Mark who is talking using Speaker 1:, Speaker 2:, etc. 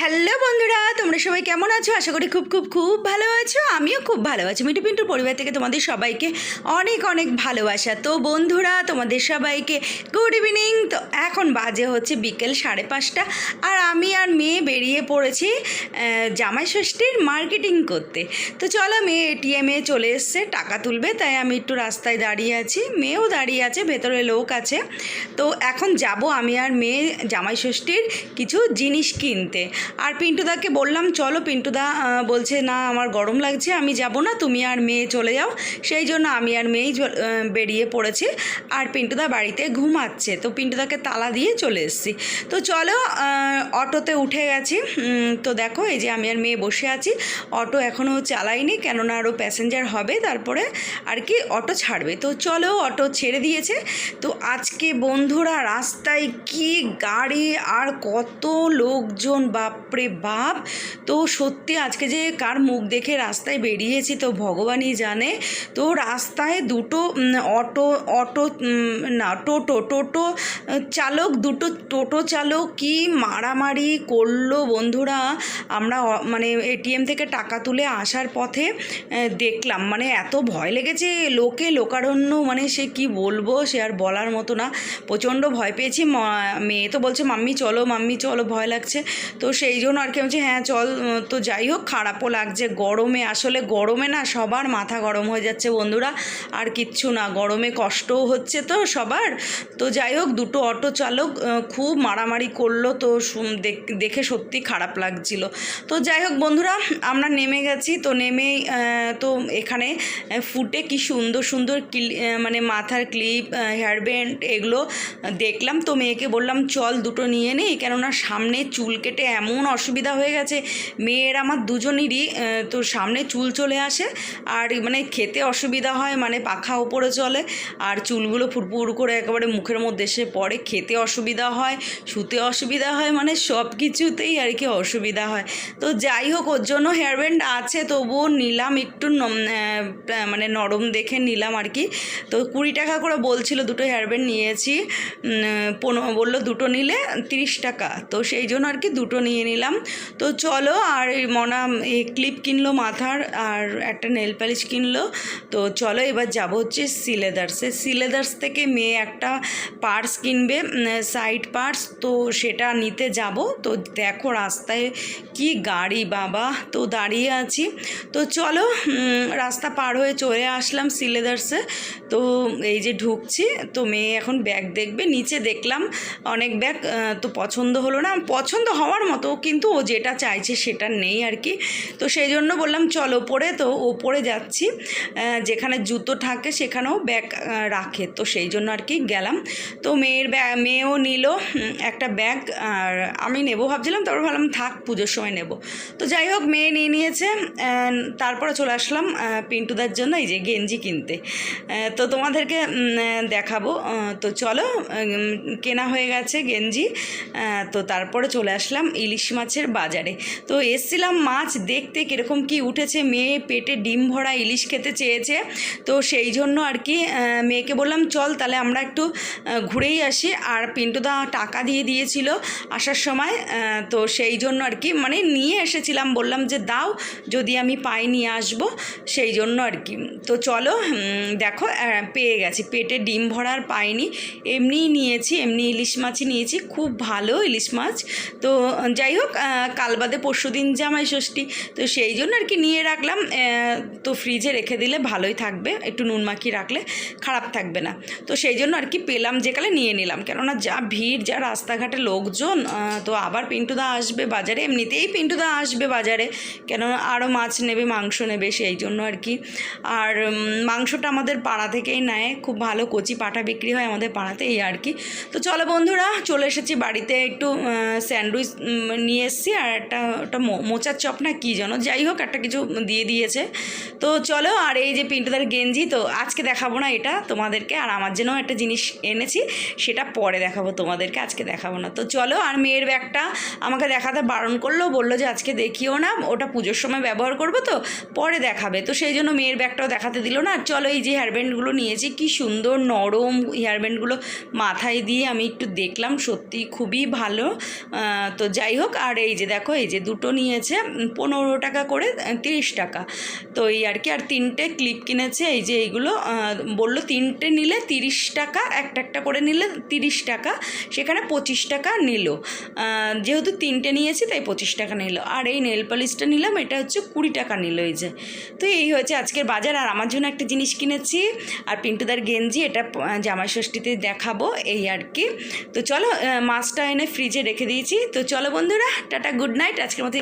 Speaker 1: Hello বন্ধুরা, তোমরা সবাই কেমন আছো? আশা করি খুব খুব খুব ভালো আছো, আমিও খুব ভালো আছি। মিটু পিন্টুর পরিবার থেকে তোমাদের সবাইকে অনেক অনেক ভালোবাসা। তো বন্ধুরা, তোমাদের সবাইকে গুড ইভিনিং তো এখন বাজে হচ্ছে বিকেল সাড়ে পাঁচটা, আর আমি আর মেয়ে বেরিয়ে পড়েছি জামাই ষষ্ঠীর মার্কেটিং করতে। তো চলো মেয়ে এটিএমে চলে এসছে, টাকা তুলবে, তাই আমি একটু রাস্তায় দাঁড়িয়ে আছি। মেয়েও দাঁড়িয়ে আছে, ভেতরে লোক আছে। তো এখন যাব আমি আর মেয়ে জামাই ষষ্ঠীর কিছু জিনিস কিনতে। আর পিন্টুদাকে বললাম, চলো পিন্টুদা বলছে, না, আমার গরম লাগছে, আমি যাব না, তুমি আর মেয়ে চলে যাও। সেই জন্য আমি আর মেয়েই বেরিয়ে পড়েছি আর পিন্টুদা বাড়িতে ঘুমাচ্ছে। তো পিন্টুদাকে তালা দিয়ে চলে এসেছি। তো চলো অটোতে উঠে গেছি। তো দেখো, এই যে আমি আর মেয়ে বসে আছি, অটো এখনও চালাইনি কেননা আরও প্যাসেঞ্জার হবে, তারপরে আর কি অটো ছাড়বে। তো চলো, অটো ছেড়ে দিয়েছে। তো আজকে বন্ধুরা, রাস্তায় কি গাড়ি, আর কত লোকজন বাপরে বাপ। তো সত্যি আজকে যে কার মুখ দেখে রাস্তায় বেরিয়েছি তো ভগবানই জানে। তো রাস্তায় দুটো অটো অটো না, টোটো টোটো, চালক, দুটো টোটো চালক কি মারামারি করল বন্ধুরা? আমরা মানে এটিএম থেকে টাকা তুলে আসার পথে দেখলাম। মানে এত ভয় লেগেছে লোকে, লোকারণ্য মানে সে কি বলব? সে আর বলার মতো না। প্রচণ্ড ভয় পেয়েছি। মেয়ে তো বলছে, মাম্মি, চলো মাম্মি, চলো, ভয় লাগছে। তো সেই জন্য আর কি বলছি হ্যাঁ চল তো যাই হোক, খারাপও লাগছে। গরমে, আসলে গরমে না সবার মাথা গরম হয়ে যাচ্ছে বন্ধুরা। আর কিচ্ছু না, গরমে কষ্টও হচ্ছে তো সবার। তো যাই হোক, দুটো অটো চালক খুব মারামারি করল তো দেখে সত্যি খারাপ লাগছিল। তো যাই হোক বন্ধুরা, আমরা নেমে গেছি। তো নেমেই তো এখানে ফুটে কি সুন্দর সুন্দর মানে মাথার ক্লিপ হেয়ার ব্যান্ড এগুলো দেখলাম। তো মেয়েকে বললাম, চল দুটো নিয়ে নেই কেননা সামনে চুল কেটে এমন অসুবিধা হয়ে গেছে, মেয়ের আমার দুজনেরই তো সামনে চুল চলে আসে, আর মানে খেতে অসুবিধা হয় মানে পাখা ওপরে চলে, আর চুলগুলো ফুরফুর করে একেবারে মুখের মধ্যে এসে পড়ে, খেতে অসুবিধা হয়, শুতে অসুবিধা হয় মানে সব কিছুতেই আর কি অসুবিধা হয়। তো যাই হোক, ওর জন্য হেয়ার ব্যান্ড আছে, তবুও নিলাম একটু মানে নরম দেখে নিলাম আর কি। তো কুড়ি টাকা করে বলছিল, দুটো হেয়ার ব্যান্ড নিয়েছি পনেরো, বলল দুটো নিলে তিরিশ টাকা, তো সেই জন্য আর কি দুটো নিয়ে নিলাম। তো চলো, আর মনা এই ক্লিপ কিনলো মাথার, আর একটা নেল পালিশ কিনলো। তো চলো, এবার যাব হচ্ছে সিলেদার্সে। সিলেদার্স থেকে মেয়ে একটা পার্স কিনবে সাইড পার্স। তো সেটা নিতে যাব। তো দেখো রাস্তায় কি গাড়ি, বাবা। তো দাঁড়িয়ে আছি। তো চলো রাস্তা পার হয়ে চলে আসলাম সিলেদার্সে। তো এই যে ঢুকছি, তো মেয়ে এখন ব্যাগ দেখবে। নিচে দেখলাম অনেক ব্যাগ তো পছন্দ হলো না। পছন্দ হওয়ার মতো কিন্তু ও যেটা চাইছে সেটা নেই আর কি। তো সেই জন্য বললাম, চল ওপরে। তো ওপরে যাচ্ছি। যেখানে জুতো থাকে সেখানেও ব্যাগ রাখে। তো সেই জন্য আর কি গেলাম। তো মেয়ের ব্যাগ মেয়েও নিল একটা ব্যাগ। আর আমি নেব ভাবছিলাম, তারপর ভাবলাম, থাক, পুজোর সময় নেব। তো যাই হোক, মেয়ে নিয়ে নিয়েছে। তারপরে চলে আসলাম পিন্টুদার জন্য, এই যে গেঞ্জি কিনতে। তো তোমাদেরকে দেখাবো। তো চলো কেনা হয়ে গেছে গেঞ্জি। তো তারপরে চলে আসলাম, ইলিশ মাছের বাজারে। তো এসছিলাম মাছ দেখতে কীরকম কি উঠেছে মেয়ে পেটে ডিম ভরা ইলিশ খেতে চেয়েছে। তো সেই জন্য আর কি মেয়েকে বললাম চল তাহলে আমরা একটু ঘুরেই আসি। আর পিন্টুদা টাকা দিয়ে দিয়েছিল আসার সময় তো সেই জন্য আর কি মানে নিয়ে এসেছিলাম। বললাম যে দাও যদি আমি পাই নিয়ে আসব। সেই জন্য আর কি। তো চলো দেখো পেয়ে গেছি। পেটে ডিম ভরার পাইনি। এমনিই নিয়েছি এমনি ইলিশ মাছই নিয়েছি। খুব ভালো ইলিশ মাছ। তো আহ, যাই হোক কাল বাদে পরশু দিন জামাই ষষ্ঠী, তো সেই জন্য আর কি নিয়ে রাখলাম। তো ফ্রিজে রেখে দিলে ভালোই থাকবে, একটু নুন মাখিয়ে রাখলে খারাপ থাকবে না। তো সেই জন্য আর কি পেলাম যেকালে নিয়ে নিলাম। কেননা যা ভিড়, যা রাস্তাঘাটে লোকজন তো আবার পিন্টুদা আসবে বাজারে, এমনিতেই পিন্টুদা আসবে বাজারে, কেননা আরও মাছ নেবে, মাংস নেবে, সেই জন্য আর কি। আর মাংসটা আমাদের পাড়া থেকেই নেয়, খুব ভালো কচি পাটা বিক্রি হয় আমাদের পাড়াতে এই আর কি। তো চলো বন্ধুরা, চলে এসেছি বাড়িতে একটু স্যান্ডউইচ নিয়ে এসেছি আর একটা, ওটা মোচার চপ না কী যেন, যাই হোক একটা কিছু দিয়ে দিয়েছে। তো চলো আর এই যে পিন্টুদার গেঞ্জি, তো আজকে দেখাবো না এটা তোমাদেরকে, আর আমার জন্য একটা জিনিস এনেছি, সেটা পরে দেখাবো তোমাদেরকে, আজকে দেখাবো না। তো চলো আর মেয়ের ব্যাগটা আমাকে দেখাতে বারণ করল, বলল যে আজকে দেখিও না, ওটা পুজোর সময় ব্যবহার করব তো, পরে দেখাবে। তো সেই জন্য মেয়ের ব্যাগটাও দেখাতে দিল না চলো এই যে হেয়ারব্যান্ডগুলো নিয়েছি, কি সুন্দর নরম হেয়ারব্যান্ডগুলো মাথায় দিয়ে আমি একটু দেখলাম সত্যি খুবই ভালো। তো যাই হোক আর এই যে দেখো, এই যে দুটো নিয়েছে পনেরো টাকা করে তিরিশ টাকা। তো এই আর কি, আর তিনটে ক্লিপ কিনেছে, এই যে এইগুলো বলল তিনটে নিলে তিরিশ টাকা, একটা একটা করে নিলে তিরিশ টাকা, সেখানে পঁচিশ টাকা নিল। যেহেতু তিনটে নিয়েছি, তাই পঁচিশ টাকা নিল। আর এই নেল পালিশটা নিলাম, এটা হচ্ছে কুড়ি টাকা নিল, এই যে। তো এই হচ্ছে আজকের বাজার, আর আমার জন্য একটা জিনিস কিনেছি, আর পিন্টুদার গেঞ্জি, এটা জামাই ষষ্ঠীতে দেখাবো, এই আর কি। তো চলো মাছটা এনে ফ্রিজে রেখে দিয়েছি। তো চলো বন্ধুরা টাটা গুড নাইট আজকের মতো